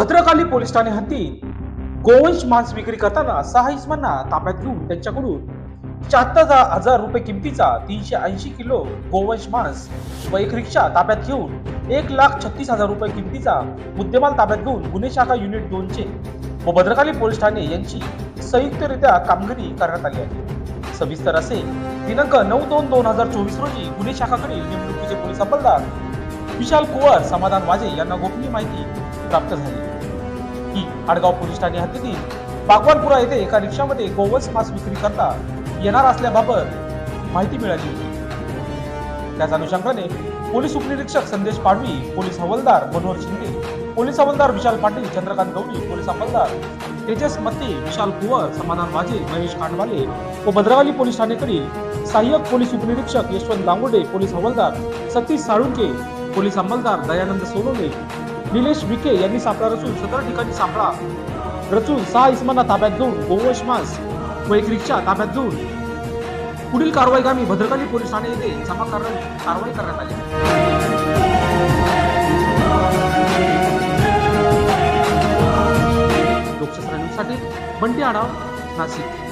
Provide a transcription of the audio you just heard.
Bhadrakali police Thane हद्दीत गोवंश मांस विक्री करताना सहा इसमांना ताब्यात घेऊन त्यांच्याकडून शहात्तर हजार रुपये किमतीचा तीनशे ऐंशी किलो गोवंश मांस व एक रिक्षा ताब्यात घेऊन एक लाख छत्तीस हजार रुपये किमतीचा मुद्देमाल ताब्यात घेऊन गुन्हे शाखा युनिट दोनचे व भद्रकाली पोलीस ठाणे यांची संयुक्तरित्या कामगिरी करण्यात आली आहे. सविस्तर असे दिनांक नऊ दोन दोन हजार चोवीस रोजी गुन्हे शाखाकडील निवडणुकीचे पोलीस अंमलदार विशाल कुवर समाधान वाजे यांना गोपनीय माहिती प्राप्त झाली. ही आडगाव पोलीस ठाणे हद्दीतील बागवानपुरा येथे एका रिक्षामध्ये गोवंश मांस विक्री करता येणार असल्याबाबत माहिती मिळाली होती. त्याच अनुषंगाने पोलीस उपनिरीक्षक संदेश पाडवी पोलीस हवालदार मनोहर शिंदे पोलीस हवालदार विशाल पाटील चंद्रकांत गवळी पोलीस अंमलदार तेजस मत्ते विशाल कुवर समाधान माझे महेश खांडवाले व भद्रकाली पोलीस ठाणेकडील सहाय्यक पोलीस उपनिरीक्षक यशवंत दांगोडे पोलीस हवालदार सतीश साळुंके पोलीस अंमलदार दयानंद सोनवणे निलेश विखे यांनी सापळा रचून सतरा ठिकाणी सापळा रचून सहा इसमांना ताब्यात घेऊन गोवंश मांस व एक रिक्षा ताब्यात घेऊन पुढील कारवाई गामी भद्रकाली पोलीस ठाणे येथे जमा करण्यात कारवाई करण्यात आली. लोकशास्त्र न्यूजसाठी बंटी आढाव नाशिक.